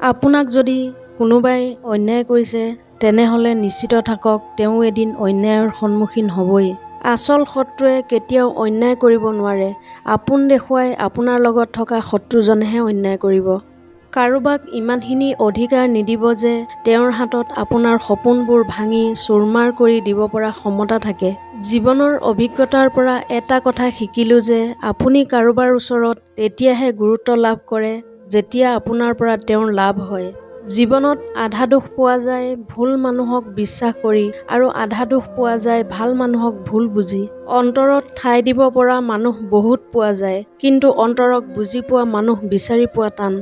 আপোনাক যদি কোনোবাই অন্যায় কৰিছে তেনেহ'লে নিশ্চিত থাকক তেওঁ এদিন অন্যায়ৰ সন্মুখীন হ'বই। আচল শত্ৰুৱে কেতিয়াও অন্যায় কৰিব নোৱাৰে। আপোন দেখুৱাই আপোনাৰ লগত থকা শত্ৰুজনেহে অন্যায় কৰিব। কাৰোবাক ইমানখিনি অধিকাৰ নিদিব যে তেওঁৰ হাতত আপোনাৰ সপোনবোৰ ভাঙি চুৰমাৰ কৰি দিব পৰা ক্ষমতা থাকে। জীৱনৰ অভিজ্ঞতাৰ পৰা এটা কথা শিকিলোঁ যে আপুনি কাৰোবাৰ ওচৰত তেতিয়াহে গুৰুত্ব লাভ কৰে যেতিয়া আপোনাৰ পৰা তেওঁৰ লাভ হয় জীৱনত আধা দুখ পোৱা যায় ভুল মানুহক বিশ্বাস কৰি আৰু আধা দুখ পোৱা যায় ভাল মানুহক ভুল বুজি। অন্তৰত ঠাই দিব পৰা মানুহ বহুত পোৱা যায় কিন্তু অন্তৰক বুজি পোৱা মানুহ বিচাৰি পোৱা টান।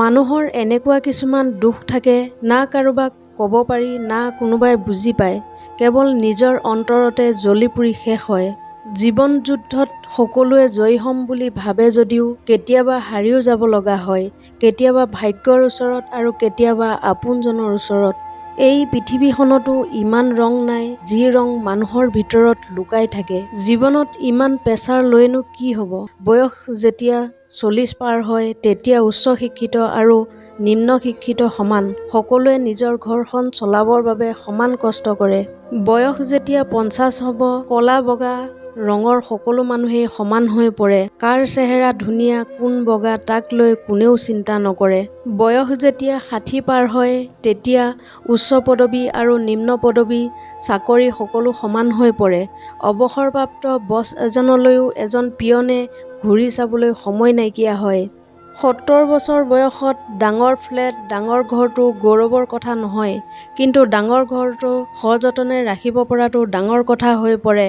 মানুহৰ এনেকুৱা কিছুমান দুখ থাকে না কাৰোবাক ক'ব পাৰি না কোনোবাই বুজি পায়। কেৱল নিজৰ অন্তৰতে জ্বলি পুৰি শেষ হয়। জীৱন যুদ্ধত সকলোৱে জয়ী হ'ম বুলি ভাবে যদিও কেতিয়াবা হাৰিও যাব লগা হয় কেতিয়াবা ভাগ্যৰ ওচৰত আৰু কেতিয়াবা আপোনজনৰ ওচৰত। এই পৃথিৱীখনতো ইমান ৰং নাই যি ৰং মানুহৰ ভিতৰত লুকাই থাকে। জীৱনত ইমান প্ৰেছাৰ লৈনো কি হ'ব? বয়স যেতিয়া চল্লিছ পাৰ হয় তেতিয়া উচ্চ শিক্ষিত আৰু নিম্ন শিক্ষিত সমান। সকলোৱে নিজৰ ঘৰখন চলাবৰ বাবে সমান কষ্ট কৰে। বয়স যেতিয়া পঞ্চাছ হ'ব ক'লা বগা ৰঙৰ সকলো মানুহেই সমান হৈ পৰে। কাৰ চেহেৰা ধুনীয়া কোন বগা তাক লৈ কোনেও চিন্তা নকৰে। বয়স যেতিয়া ষাঠি পাৰ হয় তেতিয়া উচ্চ পদবী আৰু নিম্ন পদবী চাকৰি সকলো সমান হৈ পৰে। অৱসৰপ্ৰাপ্ত বছ এজনলৈও এজন পিয়নে ঘূৰি চাবলৈ সময় নাইকিয়া হয়। সত্তৰ বছৰ বয়সত ডাঙৰ ফ্লেট ডাঙৰ ঘৰটো গৌৰৱৰ কথা নহয় কিন্তু ডাঙৰ ঘৰটো সযতনে ৰাখিব পৰাটো ডাঙৰ কথা হৈ পৰে।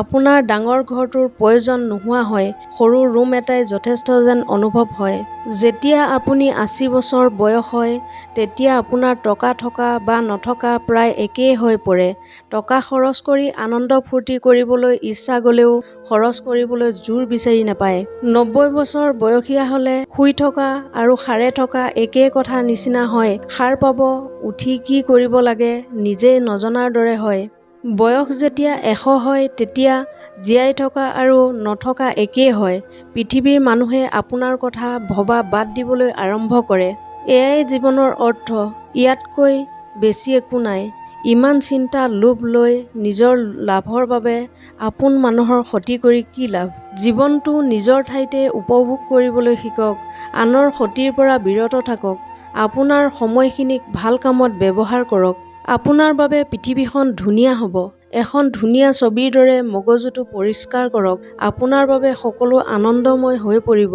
আপোনাৰ ডাঙৰ ঘৰটোৰ প্ৰয়োজন নোহোৱা হয় সৰু ৰুম এটাই যথেষ্ট যেন অনুভৱ হয়। যেতিয়া আপুনি আশী বছৰ বয়স হয় তেতিয়া আপোনাৰ টকা থকা বা নথকা প্ৰায় একেই হৈ পৰে। টকা খৰচ কৰি আনন্দ ফূৰ্তি কৰিবলৈ ইচ্ছা গ'লেও খৰচ কৰিবলৈ জোৰ বিচাৰি নাপায়। নব্বৈ বছৰ বয়সীয়া হ'লে শুই থকা আৰু সাৰে থকা একেই কথা নিচিনা হয়। সাৰ পাব উঠি কি কৰিব লাগে নিজেই নজনাৰ দৰে হয়। বয়স যেতিয়া এশ হয় তেতিয়া জীয়াই থকা আৰু নথকা একেই হয়। পৃথিৱীৰ মানুহে আপোনাৰ কথা ভবা বাদ দিবলৈ আৰম্ভ কৰে। এয়াই জীৱনৰ অৰ্থ। ইয়াতকৈ বেছি একো নাই। ইমান চিন্তা লোভ লৈ নিজৰ লাভৰ বাবে আপোন মানুহৰ ক্ষতি কৰি কি লাভ? জীৱনটো নিজৰ ঠাইতে উপভোগ কৰিবলৈ শিকক আনৰ ক্ষতিৰ পৰা বিৰত থাকক আপোনাৰ সময়খিনিক ভাল কামত ব্যৱহাৰ কৰক। আপোনাৰ বাবে পৃথিৱীখন ধুনীয়া হ'ব এখন ধুনীয়া ছবিৰ দৰে মগজুটো পৰিষ্কাৰ কৰক আপোনাৰ বাবে সকলো আনন্দময় হৈ পৰিব।